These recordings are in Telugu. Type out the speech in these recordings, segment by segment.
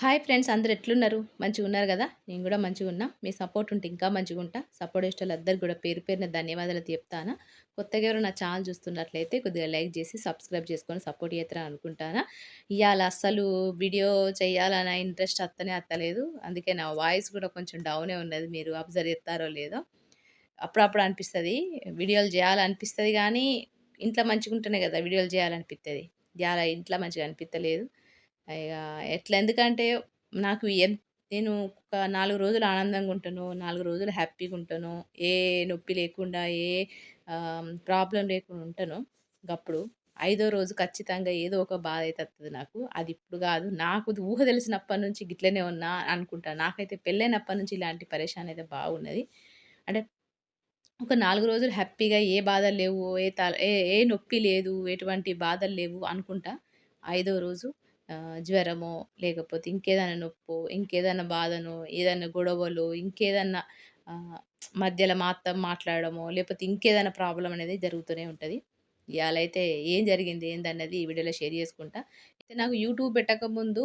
హాయ్ ఫ్రెండ్స్ అందరు ఎట్లున్నారు? మంచిగా ఉన్నారు కదా? నేను కూడా మంచిగా ఉన్నా. మీ సపోర్ట్ ఉంటే ఇంకా మంచిగా ఉంటా. సపోర్ట్ ఇష్టాలు అందరు కూడా పేరు పేరున ధన్యవాదాలు చెప్తాను. కొత్తగా ఎవరు నా ఛానల్ చూస్తున్నట్లయితే కొద్దిగా లైక్ చేసి సబ్స్క్రైబ్ చేసుకొని సపోర్ట్ చేస్తారని అనుకుంటాను. ఇవాళ అస్సలు వీడియో చేయాలన్న ఇంట్రెస్ట్ అత్తనే అత్తలేదు. అందుకే నా వాయిస్ కూడా కొంచెం డౌనే ఉన్నది. మీరు అబ్జర్వ్ చేస్తారో లేదో. అప్పుడప్పుడు అనిపిస్తుంది. వీడియోలు చేయాలనిపిస్తుంది కానీ ఇంట్లో మంచిగా ఉంటేనే కదా వీడియోలు చేయాలనిపిస్తుంది ఇవాళ ఇంట్లో మంచిగా అనిపించలేదు ఇక ఎట్లా? ఎందుకంటే నాకు ఎన్ నేను ఒక నాలుగు రోజులు ఆనందంగా ఉంటాను నాలుగు రోజులు హ్యాపీగా ఉంటాను ఏ నొప్పి లేకుండా ఏ ప్రాబ్లం లేకుండా ఉంటాను. అప్పుడు ఐదో రోజు ఖచ్చితంగా ఏదో ఒక బాధ అయితే వస్తుంది నాకు. అది ఇప్పుడు కాదు. నాకు ఊహ తెలిసినప్పటి నుంచి గిట్లనే ఉన్నా అనుకుంటా. నాకైతే పెళ్ళైనప్పటి నుంచి ఇలాంటి పరేషాన్ అయితే బాగున్నది. అంటే ఒక నాలుగు రోజులు హ్యాపీగా ఏ బాధలు లేవు ఏ తల ఏ ఏ నొప్పి లేదు ఎటువంటి బాధలు లేవు అనుకుంటా. ఐదో రోజు జ్వరమో లేకపోతే ఇంకేదైనా నొప్పో ఇంకేదైనా బాధనో ఏదైనా గొడవలు ఇంకేదన్నా మధ్యలో మా అత్త మాట్లాడడమో లేకపోతే ఇంకేదైనా ప్రాబ్లం అనేది జరుగుతూనే ఉంటుంది. ఇవాళ అయితే ఏం జరిగింది ఏందన్నది ఈ వీడియోలో షేర్ చేసుకుంటా. అయితే నాకు యూట్యూబ్ పెట్టకముందు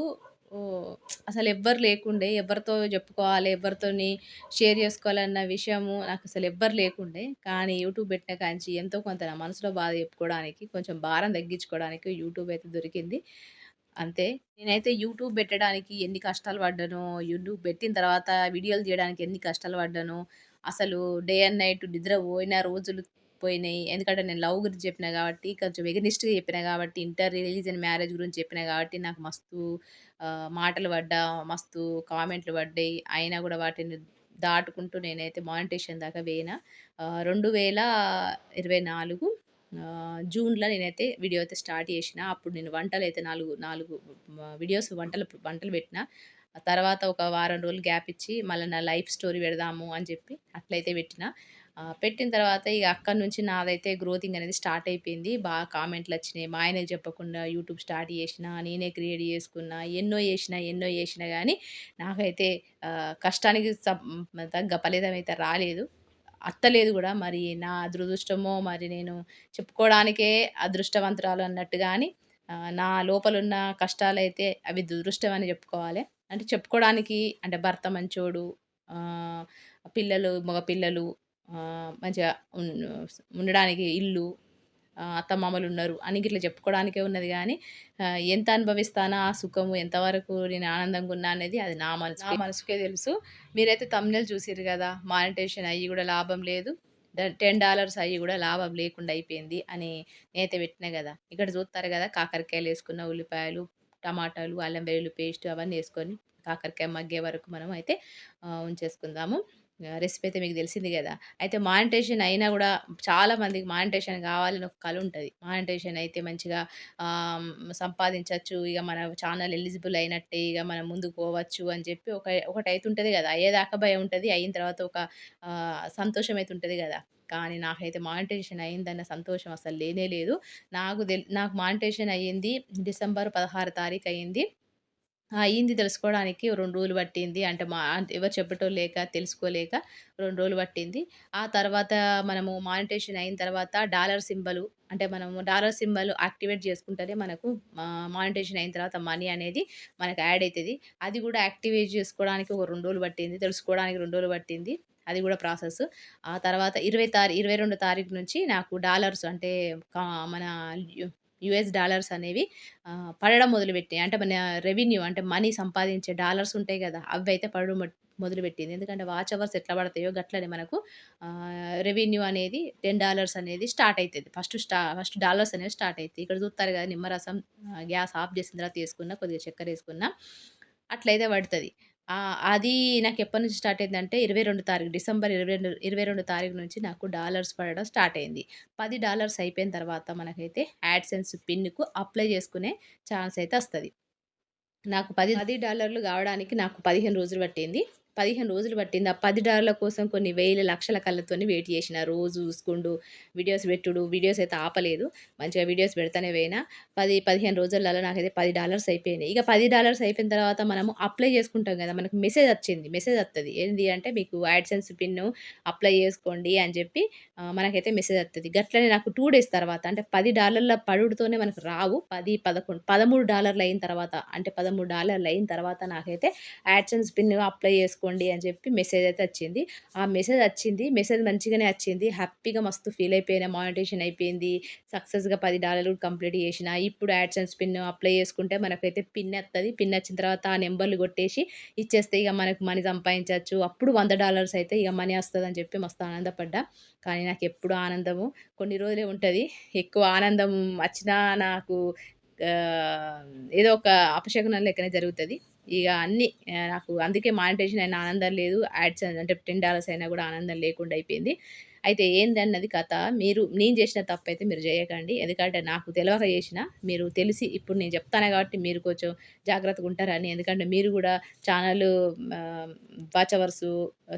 అసలు ఎవ్వరు లేకుండే ఎవరితో చెప్పుకోవాలి ఎవరితోని షేర్ చేసుకోవాలన్న విషయము నాకు అసలు ఎవ్వరు లేకుండే. కానీ యూట్యూబ్ పెట్టిన కాంచి ఎంతో కొంత నా మనసులో బాధ చెప్పుకోవడానికి కొంచెం భారం తగ్గించుకోవడానికి యూట్యూబ్ అయితే దొరికింది. అంతే. నేనైతే యూట్యూబ్ పెట్టడానికి ఎన్ని కష్టాలు పడ్డానో యూట్యూబ్ పెట్టిన తర్వాత వీడియోలు చేయడానికి ఎన్ని కష్టాలు పడ్డాను అసలు డే అండ్ నైట్ నిద్ర పోయిన రోజులు పోయినాయి. ఎందుకంటే నేను లవ్ గురించి చెప్పిన కాబట్టి కొంచెం ఎగనిస్ట్గా చెప్పిన కాబట్టి ఇంటర్ రిలీజన్ మ్యారేజ్ గురించి చెప్పిన కాబట్టి నాకు మస్తు మాటలు పడ్డా మస్తు కామెంట్లు పడ్డాయి. అయినా కూడా వాటిని దాటుకుంటూ నేనైతే మానిటేషన్ దాకా పోయినా రెండు వేల ఇరవై నాలుగు జూన్లో నేనైతే వీడియో అయితే స్టార్ట్ చేసిన. అప్పుడు నేను వంటలు అయితే నాలుగు నాలుగు వీడియోస్ వంటలు వంటలు పెట్టిన. తర్వాత ఒక వారం రోజులు గ్యాప్ ఇచ్చి మళ్ళీ నా లైఫ్ స్టోరీ పెడదాము అని చెప్పి అట్లయితే పెట్టిన. పెట్టిన తర్వాత ఇక అక్కడి నుంచి నాదైతే గ్రోతింగ్ అనేది స్టార్ట్ అయిపోయింది. బాగా కామెంట్లు వచ్చినాయి. మా ఆయనకి చెప్పకుండా యూట్యూబ్ స్టార్ట్ చేసిన నేనే క్రియేట్ చేసుకున్నా ఎన్నో చేసిన ఎన్నో చేసినా కానీ నాకైతే కష్టానికి తగ్గ ఫలితం అయితే రాలేదు. అత్తలేదు కూడా. మరి నా దురదృష్టమో మరి నేను చెప్పుకోవడానికే అదృష్టవంతురాలు అన్నట్టు కానీ నా లోపలున్న కష్టాలైతే అవి దురదృష్టం అని చెప్పుకోవాలి. అంటే చెప్పుకోవడానికి అంటే భర్త మంచోడు పిల్లలు మగ పిల్లలు మంచిగా ఉండడానికి ఇల్లు అత్తమామలు ఉన్నారు అని ఇట్లా చెప్పుకోవడానికే ఉన్నది కానీ ఎంత అనుభవిస్తానో ఆ సుఖము ఎంతవరకు నేను ఆనందంగా ఉన్నా అనేది అది నా మనసు నా మనసుకే తెలుసు. మీరైతే తమిళలు చూసిరు కదా మానిటేషన్ అయ్యి కూడా లాభం లేదు. టెన్ డాలర్స్ అయ్యి కూడా లాభం లేకుండా అయిపోయింది అని నేనైతే పెట్టినా కదా. ఇక్కడ చూస్తారు కదా కాకరకాయలు వేసుకున్న ఉల్లిపాయలు టమాటాలు అల్లం వెల్లుల్లి పేస్ట్ అవన్నీ వేసుకొని కాకరకాయ మగ్గే వరకు మనం అయితే ఉంచేసుకుందాము. రెసిపీ అయితే మీకు తెలిసింది కదా. అయితే మానిటేషన్ అయినా కూడా చాలా మందికి మానిటేషన్ కావాలని ఒక కళ ఉంటుంది. మానిటేషన్ అయితే మంచిగా సంపాదించవచ్చు ఇక మన ఛానల్ ఎలిజిబుల్ అయినట్టే ఇక మనం ముందుకు పోవచ్చు అని చెప్పి ఒక ఒకటి అయితే ఉంటుంది కదా. అయ్యేదాకా భయం ఉంటుంది. అయిన తర్వాత ఒక సంతోషం అయితే ఉంటుంది కదా. కానీ నాకైతే మానిటేషన్ అయిందన్న సంతోషం అసలు లేనే లేదు. నాకు నాకు మానిటేషన్ అయ్యింది డిసెంబర్ పదహారు తారీఖు అయ్యింది. అయింది తెలుసుకోవడానికి. రెండు రోజులు పట్టింది. అంటే మా ఎవరు చెప్పటో లేక తెలుసుకోలేక రెండు రోజులు పట్టింది. ఆ తర్వాత మనము మానిటేషన్ అయిన తర్వాత డాలర్ సింబల్ అంటే మనము డాలర్ సింబల్ యాక్టివేట్ చేసుకుంటేనే మనకు మానిటేషన్ అయిన తర్వాత మనీ అనేది మనకు యాడ్ అవుతుంది అది కూడా యాక్టివేట్ చేసుకోవడానికి ఒక రెండు రోజులు పట్టింది. తెలుసుకోవడానికి రెండు రోజులు పట్టింది. అది కూడా ప్రాసెస్. ఆ తర్వాత ఇరవై తారీ ఇరవై రెండు తారీఖు నుంచి నాకు డాలర్స్ అంటే మన యుఎస్ డాలర్స్ అనేవి పడడం మొదలుపెట్టాయి. అంటే మన రెవెన్యూ అంటే మనీ సంపాదించే డాలర్స్ ఉంటాయి కదా అవి అయితే పడడం మొదలుపెట్టింది. ఎందుకంటే వాచ్ అవర్స్ ఎట్లా పడతాయో గట్లనే మనకు రెవెన్యూ అనేది టెన్ డాలర్స్ అనేది స్టార్ట్ అవుతుంది ఫస్ట్ స్టా ఫస్ట్ డాలర్స్ అనేవి స్టార్ట్ అవుతాయి ఇక్కడ చూస్తారు కదా నిమ్మరసం గ్యాస్ ఆఫ్ చేసిన తర్వాత వేసుకున్న కొద్దిగా చక్కెర వేసుకున్న అట్లయితే పడుతుంది. అది నాకు ఎప్పటి నుంచి స్టార్ట్ అయిందంటే ఇరవై రెండు తారీఖు డిసెంబర్ ఇరవై రెండు ఇరవై రెండు తారీఖు నుంచి నాకు డాలర్స్ పడడం స్టార్ట్ అయింది. పది డాలర్స్ అయిపోయిన తర్వాత మనకైతే యాడ్సెన్స్ పిన్కు అప్లై చేసుకునే ఛాన్స్ అయితే వస్తుంది. నాకు పది పది డాలర్లు కావడానికి నాకు పదిహేను రోజులు పట్టింది. పదిహేను రోజులు పట్టింది. ఆ పది డాలర్ల కోసం కొన్ని వేల లక్షల కళ్ళతోని వెయిట్ చేసిన. రోజు చూసుకుంటూ వీడియోస్ పెట్టుడు. వీడియోస్ అయితే ఆపలేదు. మంచిగా వీడియోస్ పెడతానే పోయినా. పది పదిహేను రోజులలో నాకైతే పది డాలర్స్ అయిపోయినాయి. ఇక పది డాలర్స్ అయిపోయిన తర్వాత మనము అప్లై చేసుకుంటాం కదా. మనకు మెసేజ్ వచ్చింది. మెసేజ్ వస్తుంది ఏంటి అంటే మీకు యాడ్సెన్స్ పిన్ అప్లై చేసుకోండి అని చెప్పి మనకైతే మెసేజ్ వస్తుంది గట్లనే నాకు టూ డేస్ తర్వాత అంటే పది డాలర్ల పడుడుతోనే మనకు రావు. పది పదకొండు పదమూడు డాలర్లు అయిన తర్వాత అంటే పదమూడు డాలర్లు అయిన తర్వాత నాకైతే యాడ్సెన్స్ పిన్ అప్లై చేసుకోండి అని చెప్పి మెసేజ్ అయితే వచ్చింది. ఆ మెసేజ్ వచ్చింది. మెసేజ్ మంచిగానే వచ్చింది. హ్యాపీగా మస్తు ఫీల్ అయిపోయినా. మానిటేషన్ అయిపోయింది. సక్సెస్గా పది డాలర్లు కంప్లీట్ చేసిన. ఇప్పుడు యాడ్సెన్స్ పిన్ అప్లై చేసుకుంటే మనకైతే పిన్ వస్తుంది పిన్ వచ్చిన తర్వాత ఆ నెంబర్లు కొట్టేసి ఇచ్చేస్తే ఇక మనకు మనీ సంపాదించవచ్చు. అప్పుడు వంద డాలర్స్ అయితే ఇక మనీ వస్తుంది అని చెప్పి మస్తు ఆనందపడ్డా. కానీ నాకు ఎప్పుడు ఆనందము కొన్ని రోజులే ఉంటుంది. ఎక్కువ ఆనందం వచ్చినా నాకు ఏదో ఒక అపశకునం లెక్కనే జరుగుతుంది. ఇక అన్నీ నాకు అందుకే మానిటేషన్ అయినా ఆనందం లేదు యాడ్స్ అంటే టెన్ డాలర్స్ అయినా కూడా ఆనందం లేకుండా అయిపోయింది. అయితే ఏందన్నది కథ మీరు నేను చేసిన తప్పు అయితే మీరు చేయకండి. ఎందుకంటే నాకు తెలియక చేసిన మీరు తెలిసి ఇప్పుడు నేను చెప్తాను కాబట్టి మీరు కొంచెం జాగ్రత్తగా ఉంటారని. ఎందుకంటే మీరు కూడా ఛానల్ వాచవర్స్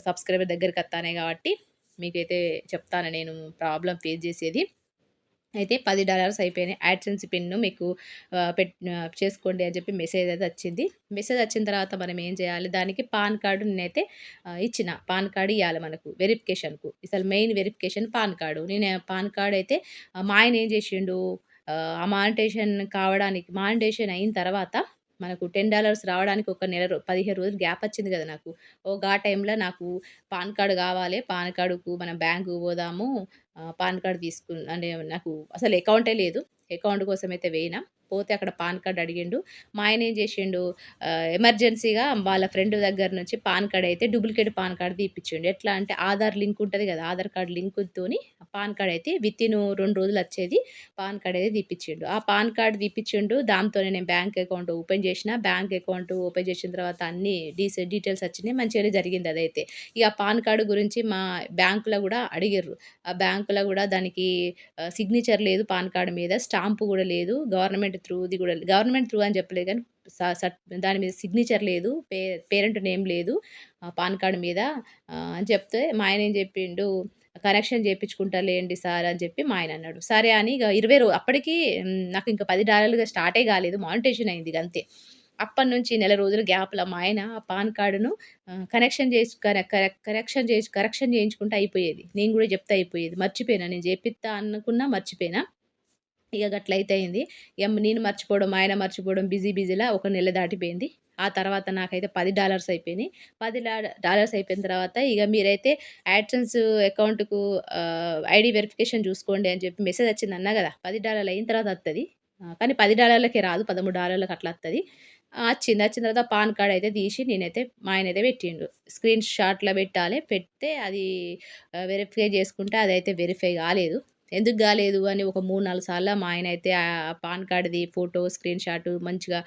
సబ్స్క్రైబర్ దగ్గరికి వస్తానే కాబట్టి మీకైతే చెప్తాను నేను ప్రాబ్లం ఫేస్ చేసేది. అయితే పది డాలర్స్ అయిపోయినాయి. యాడ్సెన్స్ పిన్ను మీకు పెట్ చేసుకోండి అని చెప్పి మెసేజ్ అయితే వచ్చింది. మెసేజ్ వచ్చిన తర్వాత మనం ఏం చేయాలి? దానికి పాన్ కార్డు నేనైతే ఇచ్చిన. పాన్ కార్డు ఇవ్వాలి మనకు వెరిఫికేషన్కు. అసలు మెయిన్ వెరిఫికేషన్ పాన్ కార్డు. నేను పాన్ కార్డు అయితే మా ఆయన ఏం చేసిండు? ఆ, మానిటేషన్ కావడానికి మానిటేషన్ అయిన తర్వాత మనకు టెన్ డాలర్స్ రావడానికి ఒక నెల రో పదిహేను రోజులు గ్యాప్ వచ్చింది కదా నాకు. ఓ గా టైంలో నాకు పాన్ కార్డు కావాలి. పాన్ కార్డుకు మనం బ్యాంకుకు పోదాము. పాన్ కార్డ్ తీసుకు అంటే నాకు అసలు అకౌంటే లేదు. అకౌంట్ కోసం అయితే వేయినా. పోతే అక్కడ పాన్ కార్డ్ అడిగిండు. మా ఆయన ఏం చేసిండు ఎమర్జెన్సీగా వాళ్ళ ఫ్రెండ్ దగ్గర నుంచి పాన్ కార్డ్ అయితే డూప్లికేట్ పాన్ కార్డ్ తీపిచ్చిండు. ఎట్లా అంటే ఆధార్ లింక్ ఉంటుంది కదా ఆధార్ కార్డ్ లింకుతోని పాన్ కార్డ్ అయితే విత్ ఇన్ రెండు రోజులు వచ్చేది పాన్ కార్డ్ అయితే తీపిచ్చిండు. ఆ పాన్ కార్డ్ తీపిచ్చిండు దాంతోనే నేను బ్యాంక్ అకౌంట్ ఓపెన్ చేసిన. బ్యాంక్ అకౌంట్ ఓపెన్ చేసిన తర్వాత అన్ని డీ డీటెయిల్స్ వచ్చినాయి మంచిగానే జరిగింది అదైతే. ఇక పాన్ కార్డు గురించి మా బ్యాంకులో కూడా అడిగిర్రు. ఆ బ్యాంకులో కూడా దానికి సిగ్నేచర్ లేదు పాన్ కార్డు మీద స్టాంపు కూడా లేదు. గవర్నమెంట్ త్రూది కూడా గవర్నమెంట్ త్రూ అని చెప్పలేదు కానీ దాని మీద సిగ్నేచర్ లేదు పే పేరెంట్ నేమ్ లేదు ఆ పాన్ కార్డు మీద అని చెప్తే మా ఆయన ఏం చెప్పిండు కనెక్షన్ చేయించుకుంటాలేండి సార్ అని చెప్పి మా ఆయన అన్నాడు. సరే అని ఇక ఇరవై రోజు అప్పటికి నాకు ఇంకా పది డాలర్లుగా స్టార్టే కాలేదు మానిటేషన్ అయింది అంతే. అప్పటి నుంచి నెల రోజుల గ్యాప్లో మా ఆయన ఆ పాన్ కార్డును కనెక్షన్ చేసి కనెక్షన్ కరెక్షన్ చేసి కరెక్షన్ చేయించుకుంటే అయిపోయేది. నేను కూడా చెప్తే అయిపోయేది. మర్చిపోయినా నేను చేపిస్తా అనుకున్నా మర్చిపోయినా. ఇక గట్లయితే అయింది. ఇక నేను మర్చిపోవడం ఆయన మర్చిపోవడం బిజీ బిజీలా ఒక నెల దాటిపోయింది. ఆ తర్వాత నాకైతే పది డాలర్స్ అయిపోయినాయి. పది డాలర్స్ అయిపోయిన తర్వాత ఇక మీరైతే యాడ్సెన్స్ అకౌంట్కు ఐడి వెరిఫికేషన్ చూసుకోండి అని చెప్పి మెసేజ్ వచ్చింది అన్నా కదా? పది డాలర్లు అయిన తర్వాత వస్తుంది కానీ పది డాలర్లకే రాదు పదమూడు డాలర్లకు అట్లా వస్తుంది వచ్చింది. వచ్చిన తర్వాత పాన్ కార్డ్ అయితే తీసి నేనైతే మా ఆయన అయితే పెట్టిండు. స్క్రీన్ షాట్లో పెట్టాలి. పెడితే అది వెరిఫై చేసుకుంటే అదైతే వెరిఫై కాలేదు. ఎందుకు కాలేదు అని ఒక మూడు నాలుగు సార్లు మా ఆయన అయితే ఆ పాన్ కార్డ్ది ఫోటో స్క్రీన్ షాట్ మంచిగా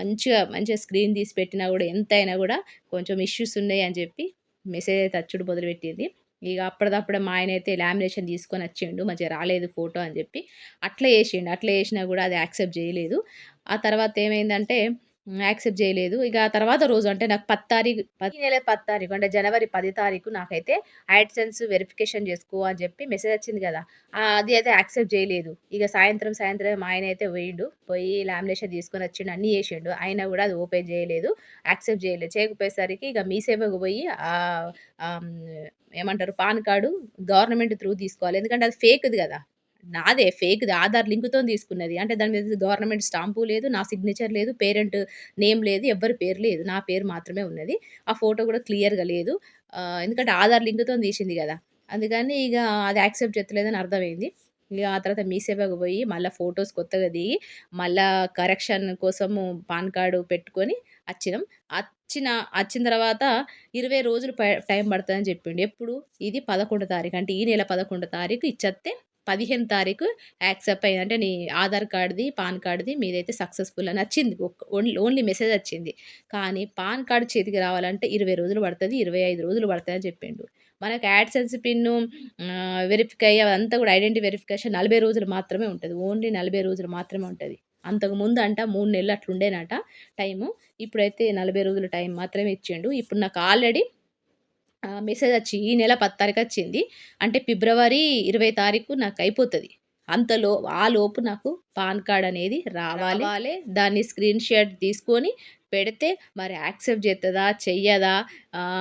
మంచిగా మంచిగా స్క్రీన్ తీసి పెట్టినా కూడా ఎంత అయినా కూడా కొంచెం ఇష్యూస్ ఉన్నాయి అని చెప్పి మెసేజ్ అయితే అచ్చుడు మొదలుపెట్టింది. ఇక అప్పటిదప్పుడే మా ఆయన అయితే లామినేషన్ తీసుకొని వచ్చిండు. మంచిగా రాలేదు ఫోటో అని చెప్పి అట్లా వేసిండు అట్లా వేసినా కూడా అది యాక్సెప్ట్ చేయలేదు. ఆ తర్వాత ఏమైందంటే యాక్సెప్ట్ చేయలేదు. ఇక తర్వాత రోజు అంటే నాకు పది తారీఖు పది నెల పది తారీఖు అంటే జనవరి పది తారీఖు నాకైతే యాడ్సెన్స్ వెరిఫికేషన్ చేసుకో అని చెప్పి మెసేజ్ వచ్చింది కదా. అది అయితే యాక్సెప్ట్ చేయలేదు. ఇక సాయంత్రం సాయంత్రం ఆయన అయితే పోయిండు. పోయి లామినేషన్ తీసుకొని వచ్చిండు అన్నీ చేసిండు. అయినా కూడా అది ఓపెన్ చేయలేదు యాక్సెప్ట్ చేయలేదు. చేయకపోయేసరికి ఇక మీ సేవకు పోయి ఏమంటారు పాన్ కార్డు గవర్నమెంట్ త్రూ తీసుకోవాలి. ఎందుకంటే అది ఫేక్ది కదా. నాదే ఫేక్ది ఆధార్ లింక్తో తీసుకున్నది. అంటే దాని మీద గవర్నమెంట్ స్టాంపు లేదు నా సిగ్నేచర్ లేదు పేరెంట్ నేమ్ లేదు ఎవ్వరి పేరు లేదు నా పేరు మాత్రమే ఉన్నది. ఆ ఫోటో కూడా క్లియర్గా లేదు. ఎందుకంటే ఆధార్ లింక్తో తీసింది కదా. అందుకని ఇక అది యాక్సెప్ట్ చేస్తలేదని అర్థమైంది. ఇక ఆ తర్వాత మీ సేవకు పోయి మళ్ళీ ఫొటోస్ కొత్తగా దిగి మళ్ళా కరెక్షన్ కోసము పాన్ కార్డు పెట్టుకొని వచ్చినాం వచ్చిన వచ్చిన తర్వాత ఇరవై రోజులు ప- టైం పడుతుందని చెప్పిండు. ఎప్పుడు? ఇది పదకొండో తారీఖు. అంటే ఈ నెల పదకొండో తారీఖు ఇచ్చేస్తే పదిహేను తారీఖు యాక్సెప్ట్ అయింది అంటే నీ ఆధార్ కార్డ్ది పాన్ కార్డ్ది మీదైతే సక్సెస్ఫుల్ అని వచ్చింది ఒక్క- ఓన్లీ ఓన్లీ మెసేజ్ వచ్చింది. కానీ పాన్ కార్డు చేతికి రావాలంటే ఇరవై రోజులు పడుతుంది ఇరవై ఐదు రోజులు పడుతుంది అని చెప్పిండు. మనకు యాడ్సెన్స్ పిన్ వెరిఫికై అదంతా కూడా ఐడెంటిటీ వెరిఫికేషన్ నలభై రోజులు మాత్రమే ఉంటుంది. ఓన్లీ నలభై రోజులు మాత్రమే ఉంటుంది. అంతకుముందు అంట మూడు నెలలు అట్లుండేనట టైము. ఇప్పుడైతే నలభై రోజుల టైం మాత్రమే ఇచ్చిండు. ఇప్పుడు నాకు ఆల్రెడీ మెసేజ్ వచ్చి ఈ నెల పది తారీఖు వచ్చింది. అంటే ఫిబ్రవరి ఇరవై తారీఖు నాకు అయిపోతుంది. అంతలో ఆ లోపు నాకు పాన్ కార్డ్ అనేది రావాలి. దాన్ని స్క్రీన్ షాట్ తీసుకొని పెడితే మరి యాక్సెప్ట్ చేస్తుందా చెయ్యదా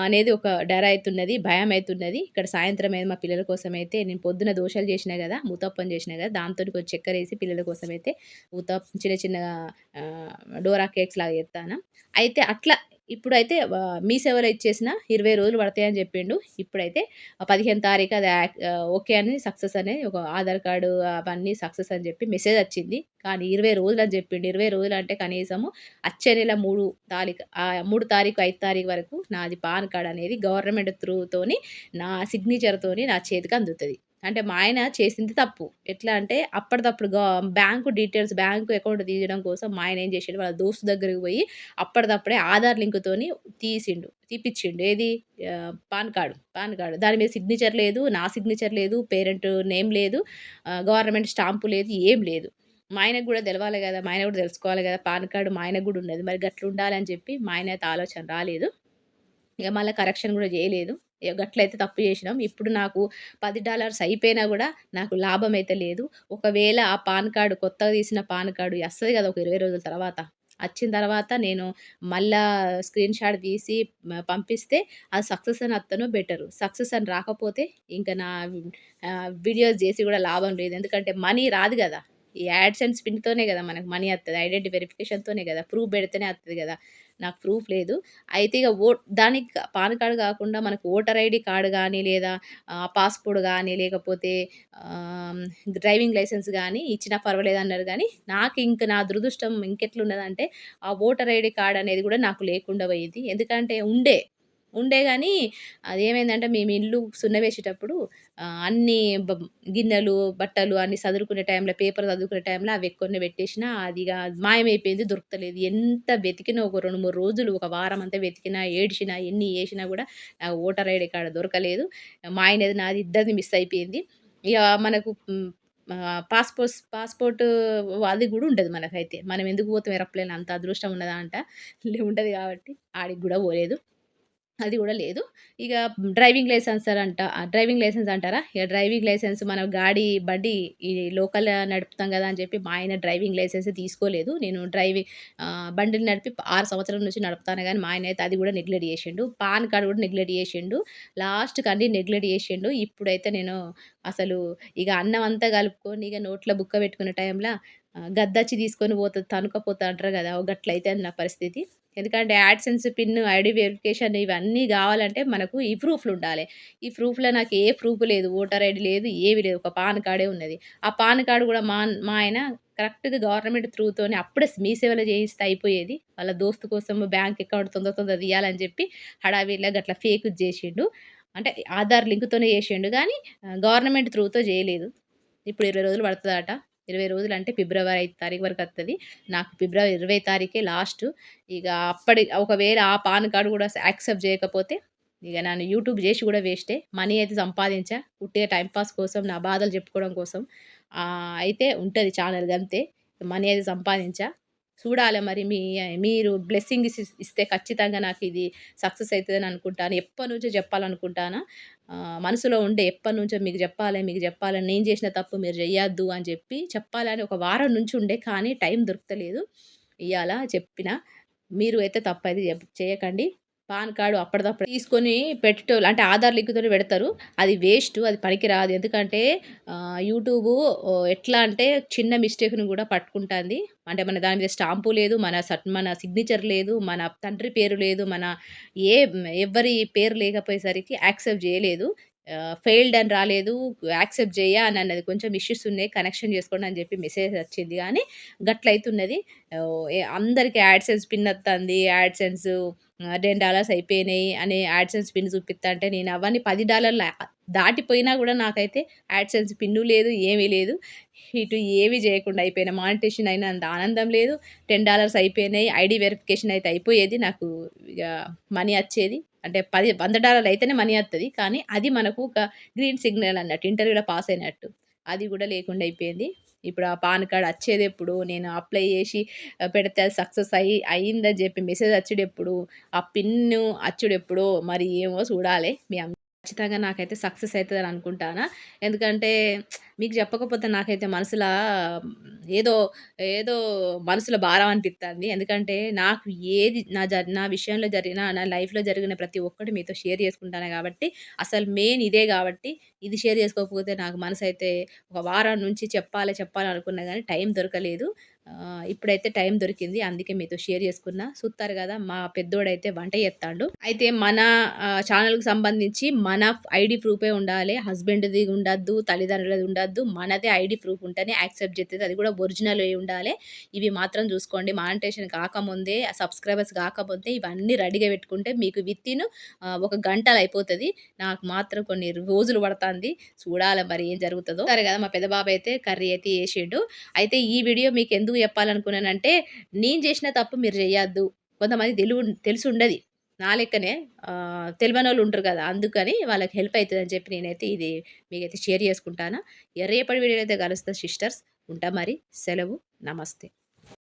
అనేది ఒక డర్ అవుతున్నది భయం అవుతున్నది ఇక్కడ సాయంత్రం అయితే మా పిల్లల కోసం అయితే నేను పొద్దున దోశలు చేసినా కదా మూతప్పం చేసిన కదా దాంతో కొంచెం చక్కెర వేసి పిల్లల కోసం అయితే ఉతప్ చిన్న చిన్న డోరా కేక్స్ లాగా చేస్తాను అయితే అట్లా ఇప్పుడైతే మీ సేవలో ఇచ్చేసిన ఇరవై రోజులు పడతాయని చెప్పిండు. ఇప్పుడైతే పదిహేను తారీఖు అది ఓకే అని సక్సెస్ అని ఒక ఆధార్ కార్డు అవన్నీ సక్సెస్ అని చెప్పి మెసేజ్ వచ్చింది. కానీ ఇరవై రోజులు అని చెప్పిండు. ఇరవై రోజులు అంటే కనీసము వచ్చే నెల మూడు తారీఖు మూడు తారీఖు ఐదు తారీఖు వరకు నాది పాన్ కార్డ్ అనేది గవర్నమెంట్ త్రూతోని నా సిగ్నేచర్తోని నా చేతికి అందుతుంది. అంటే మా ఆయన చేసింది తప్పు. ఎట్లా అంటే అప్పటిదప్పుడు గా బ్యాంకు డీటెయిల్స్ బ్యాంకు అకౌంట్ తీయడం కోసం మా ఆయన ఏం చేసిండు వాళ్ళ దోస్తు దగ్గరికి పోయి అప్పటిదప్పుడే ఆధార్ లింక్తోని తీసిండు తీపిచ్చిండు. ఏది? PAN card PAN card. దాని మీద సిగ్నేచర్ లేదు నా సిగ్నేచర్ లేదు పేరెంట్ నేమ్ లేదు గవర్నమెంట్ స్టాంపు లేదు ఏం లేదు. మా ఆయనకు కూడా తెలవాలి కదా మా ఆయన కూడా తెలుసుకోవాలి కదా పాన్ కార్డు మా ఆయనకు కూడా ఉన్నది. మరి గట్లు ఉండాలని చెప్పి మా ఆయన అయితే ఆలోచన రాలేదు. ఇక మళ్ళీ కరెక్షన్ కూడా చేయలేదు. గట్లయితే తప్పు చేసినాం. ఇప్పుడు నాకు పది డాలర్స్ అయిపోయినా కూడా నాకు లాభం అయితే లేదు. ఒకవేళ ఆ పాన్ కార్డు కొత్తగా తీసిన పాన్ కార్డు వస్తుంది కదా ఒక ఇరవై రోజుల తర్వాత. వచ్చిన తర్వాత నేను మళ్ళా స్క్రీన్ షాట్ తీసి పంపిస్తే అది సక్సెస్ అని అత్తను బెటరు సక్సెస్ అని రాకపోతే ఇంకా నా వీడియోస్ చేసి కూడా లాభం లేదు. ఎందుకంటే మనీ రాదు కదా. ఈ యాడ్స్ అండ్ స్పిన్తోనే కదా మనకు మనీ వస్తుంది ఐడెంటిటీ వెరిఫికేషన్తోనే కదా ప్రూఫ్ పెడితేనే వస్తుంది కదా. నాకు ప్రూఫ్ లేదు. అయితే ఇక ఓ దానికి పాన్ కార్డు కాకుండా మనకు ఓటర్ ఐడి కార్డు కానీ లేదా పాస్పోర్ట్ కానీ లేకపోతే డ్రైవింగ్ లైసెన్స్ కానీ ఇచ్చినా పర్వాలేదు అన్నారు కానీ నాకు ఇంక నా దురదృష్టం ఇంకెట్లున్నదంటే ఆ ఓటర్ ఐడి కార్డ్ అనేది కూడా నాకు లేకుండా పోయింది. ఎందుకంటే ఉండే ఉండే కానీ అదేమైందంటే మేము ఇల్లు సున్నవేసేటప్పుడు అన్నీ గిన్నెలు బట్టలు అన్నీ చదువుకునే టైంలో పేపర్ చదువుకునే టైంలో అవి ఎక్కువనే పెట్టేసిన అది ఇక మాయమైపోయింది దొరుకుతలేదు. ఎంత వెతికినా ఒక రెండు మూడు రోజులు ఒక వారం అంతా వెతికినా ఏడ్చినా ఎన్ని వేసినా కూడా నాకు ఓటర్ ఐడి కార్డు దొరకలేదు. మా ఆయనది నాది ఇద్దరిది మిస్ అయిపోయింది. ఇక మనకు పాస్పోర్ట్స్ పాస్పోర్ట్ అది కూడా ఉండదు మనకైతే. మనం ఎందుకు పోతాం ఎరప్లేన్ అంత అదృష్టం ఉన్నదా అంట. ఉండదు కాబట్టి ఆడికి కూడా పోలేదు. అది కూడా లేదు. ఇక డ్రైవింగ్ లైసెన్స్ అంట డ్రైవింగ్ లైసెన్స్ అంటారా? ఇక డ్రైవింగ్ లైసెన్స్ మన గాడి బండి ఈ లోకల్ నడుపుతాం కదా అని చెప్పి మా ఆయన డ్రైవింగ్ లైసెన్స్ తీసుకోలేదు. నేను డ్రైవింగ్ బండిని నడిపి ఆరు సంవత్సరం నుంచి నడుపుతాను కానీ మా ఆయన అయితే అది కూడా నెగ్లెక్ట్ చేసిండు. పాన్ కార్డు కూడా నెగ్లెక్ట్ చేసిండు. లాస్ట్కి అన్ని నెగ్లెక్ట్ చేసిండు. ఇప్పుడైతే నేను అసలు ఇక అన్నం అంతా కలుపుకొని ఇక నోట్లో బుక్క పెట్టుకునే టైంలో గద్దచ్చి తీసుకొని పోతుంది తనుకపోతా అంటారు కదా గట్లయితే అది నా పరిస్థితి. ఎందుకంటే యాడ్సెన్స్ పిన్ ఐడి వెరిఫికేషన్ ఇవన్నీ కావాలంటే మనకు ఈ ప్రూఫ్లు ఉండాలి. ఈ ప్రూఫ్లో నాకు ఏ ప్రూఫ్ లేదు ఓటర్ ఐడి లేదు ఏవి లేదు ఒక పాన్ కార్డే ఉన్నది. ఆ పాన్ కార్డు కూడా మా మా ఆయన కరెక్ట్గా గవర్నమెంట్ త్రూతోనే అప్పుడే మీ సేవలు చేయిస్తే అయిపోయేది. వాళ్ళ దోస్తు కోసం బ్యాంక్ అకౌంట్ తొందర తొందర తీయాలని చెప్పి హడావిడిలో గట్లా ఫేక్ చేసిండు. అంటే ఆధార్ లింక్తోనే చేసిండు కానీ గవర్నమెంట్ త్రూతో చేయలేదు. ఇప్పుడు ఇరవై రోజులు పడుతుందట. ఇరవై రోజులు అంటే ఫిబ్రవరి ఐదు తారీఖు వరకు వస్తుంది నాకు ఫిబ్రవరి ఇరవై తారీఖే లాస్ట్. ఇక అప్పటి ఒకవేళ ఆ పాన్ కార్డు కూడా యాక్సెప్ట్ చేయకపోతే ఇక నన్ను యూట్యూబ్ చేసి కూడా వేస్టే. మనీ అయితే సంపాదించా. పుట్టిన టైంపాస్ కోసం నా బాధలు చెప్పుకోవడం కోసం. అయితే ఉంటుంది ఛానల్ అంతే. మనీ అయితే సంపాదించా. చూడాలి మరి మీ మీరు బ్లెస్సింగ్ ఇస్తే ఖచ్చితంగా నాకు ఇది సక్సెస్ అవుతుందని అనుకుంటాను. ఎప్పటి నుంచో చెప్పాలనుకుంటాను? మనసులో ఉండే ఎప్పటి నుంచో మీకు చెప్పాలి మీకు చెప్పాలని నేను చేసిన తప్పు మీరు చెయ్యొద్దు అని చెప్పి చెప్పాలని ఒక వారం నుంచి ఉండే కానీ టైం దొరకలేదు. ఇవాళ చెప్పిన. మీరు అయితే తప్పు అయితే చేయకండి. పాన్ కార్డు అప్పటిదప్పుడు తీసుకొని పెట్టేటోళ్ళు అంటే ఆధార్ లింక్తో పెడతారు. అది వేస్ట్ అది పనికిరాదు. ఎందుకంటే యూట్యూబ్ ఎట్లా అంటే చిన్న మిస్టేక్ను కూడా పట్టుకుంటుంది. అంటే మన దాని మీద స్టాంపు లేదు మన సట్ మన సిగ్నేచర్ లేదు మన తండ్రి పేరు లేదు మన ఏ ఎవరి పేరు లేకపోయేసరికి యాక్సెప్ట్ చేయలేదు. ఫెయిల్డ్ అని రాలేదు యాక్సెప్ట్ చేయ అని అన్నది. కొంచెం ఇష్యూస్ ఉన్నాయి కనెక్షన్ చేసుకోండి అని చెప్పి మెసేజ్ వచ్చింది. కానీ గట్లయితున్నది. అందరికీ యాడ్సెన్స్ పిన్ వస్తుంది యాడ్సెన్స్ టెన్ డాలర్స్ అయిపోయినాయి అని యాడ్సెన్స్ పిన్ చూపిస్తా అంటే నేను అవన్నీ పది డాలర్లు దాటిపోయినా కూడా నాకైతే యాడ్సెన్స్ పిన్ను లేదు ఏమీ లేదు. ఇటు ఏవి చేయకుండా అయిపోయిన. మానిటేషన్ అయినా అంత ఆనందం లేదు. టెన్ డాలర్స్ అయిపోయినాయి. ఐడి వెరిఫికేషన్ అయితే అయిపోయేది. నాకు ఇక మనీ వచ్చేది. అంటే పది వంద డాలర్లు అయితేనే మనీ వస్తుంది కానీ అది మనకు ఒక గ్రీన్ సిగ్నల్ అన్నట్టు ఇంటర్వ్యూలో పాస్ అయినట్టు. అది కూడా లేకుండా అయిపోయింది. ఇప్పుడు ఆ పాన్ కార్డ్ వచ్చేదెప్పుడు? నేను అప్లై చేసి పెడితే అది సక్సెస్ అయ్యి అయిందని చెప్పి మెసేజ్ వచ్చేటప్పుడు ఆ పిన్ను అచ్చుడెప్పుడో మరి ఏమో చూడాలి. మీ ఖచ్చితంగా నాకైతే సక్సెస్ అయితదని అనుకుంటానా. ఎందుకంటే మీకు చెప్పకపోతే నాకైతే మనసులో ఏదో, ఏదో మనసులో భారం అనిపిస్తుంది ఎందుకంటే నాకు ఏది నా జ నా విషయంలో జరిగిన, నా లైఫ్‌లో జరిగిన ప్రతి ఒక్కటి మీతో షేర్ చేసుకుంటాను కాబట్టి, అసలు మెయిన్ ఇదే కాబట్టి, ఇది షేర్ చేసుకోకపోతే నాకు మనసు అయితే ఒక వారం నుంచి చెప్పాలి, చెప్పాలి అనుకున్నా కానీ టైం దొరకలేదు. ఇప్పుడైతే టైం దొరికింది. అందుకే మీతో షేర్ చేసుకున్నా. చూస్తారు కదా! మా పెద్దోడైతే వంట చేస్తాడు అయితే మన ఛానల్కి సంబంధించి మన ఐడి ప్రూఫే ఉండాలి హస్బెండ్‌ది ఉండద్దు, తల్లిదండ్రులది ఉండద్దు. మనదే ఐడి ప్రూఫ్ ఉంటేనే యాక్సెప్ట్ చేస్తుంది అది కూడా ఒరిజినల్ అయి ఉండాలి ఇవి మాత్రం చూసుకోండి. మానిటేషన్ కాకముందే, సబ్స్క్రైబర్స్ కాకముందే ఇవన్నీ రెడీగా పెట్టుకుంటే మీకు విత్ ఇన్ ఒక గంటలు అయిపోతుంది నాకు మాత్రం కొన్ని రోజులు పడుతుంది చూడాలి మరి ఏం జరుగుతుందో సరే కదా! మా పెద్ద బాబు అయితే కర్రీ అయితే వేసిండు అయితే ఈ వీడియో మీకు ఎందుకు చెప్పాలనుకున్నానంటే, నేను చేసిన తప్పు మీరు చేయొద్దు. కొంతమంది తెలుగు తెలిసుండది. నా లెక్కనే ఆహ్, వాళ్ళు ఉంటారు కదా! అందుకని వాళ్ళకి హెల్ప్ అయితదని చెప్పి నేనైతే ఇది మీకైతే షేర్ చేసుకుంటాను ఎర్రేపటి రేపటి అయితే కలుస్తా సిస్టర్స్. ఉంటా మరి. సెలవు. నమస్తే.